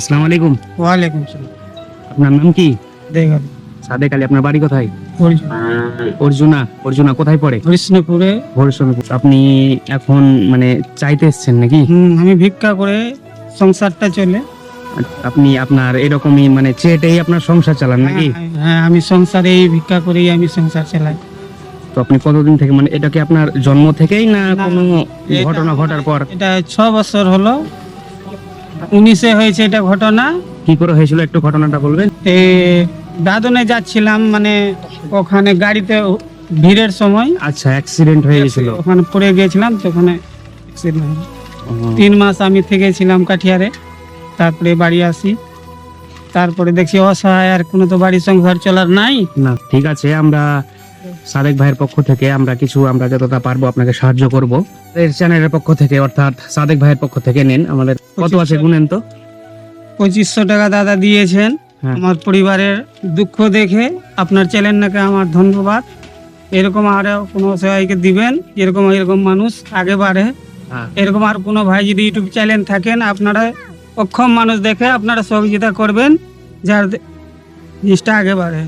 আসসালামু আলাইকুম। ওয়ালাইকুম সালাম আপনার নাম কি? দেখুন সাদেক আলী আপনার বাড়ি কোথায়? অর্জুনা। অর্জুনা কোথায় পড়ে? হরিশ্চন্দ্রপুরে হরিশচন্দ্রপুর আপনি এখন মানে চাইতে এসছেন নাকি? আমি ভিক্ষা করে সংসারটা চলে। আপনি আপনার এরকমই মানে চেটেই আপনার সংসার চালান নাকি? হ্যাঁ, হ্যাঁ আমি সংসারে এই ভিক্ষা করেই আমি সংসার চালাই। তো আপনি কতদিন থেকে মানে এটা কি আপনার জন্ম থেকেই না না, কোনো ঘটনা ঘটার পর? এটা ছ বছর হলো। উনিশে হয়েছে এটা ঘটনা। কি করে হয়েছিল একটু ঘটনাটা বলবেন? এ দাদনে যাচ্ছিলাম মানে ওখানে গাড়িতে ভিড়ের সময়। আচ্ছা অ্যাক্সিডেন্ট হয়ে গেছিল। ওখানে পড়ে গিয়েছিলাম তো ওখানে তিন মাস আমি থেকেছিলাম কাঠিয়ারে তারপরে বাড়ি আসি। তারপরে দেখছি অসহায় আর কোনো তো বাড়ি সংসার চলার নাই। না ঠিক আছে আমরা সাদেক ভাইয়ের পক্ষ থেকে আমরা কিছু আমরা যতটা পারব আপনাকে সাহায্য করব। এর চ্যানেলের পক্ষ থেকে অর্থাৎ সাদেক ভাইয়ের পক্ষ থেকে নেন আমাদের। কত আছে গুনেন তো? পঁচিশশো টাকা দাদা দিয়েছেন। হ্যাঁ। আমার পরিবারের দুঃখ দেখে আপনার চ্যানেলটাকে আমার ধন্যবাদ। এরকম আরও কোনো সবাইকে দিবেন এরকম এরকম মানুষ আগে বাড়ে। হ্যাঁ। এরকম আর কোনো ভাই যদি ইউটিউব চ্যানেল থাকেন আপনারা অক্ষম মানুষ দেখে আপনারা সহযোগিতা করবেন যার জিনিসটা আগে বাড়ে।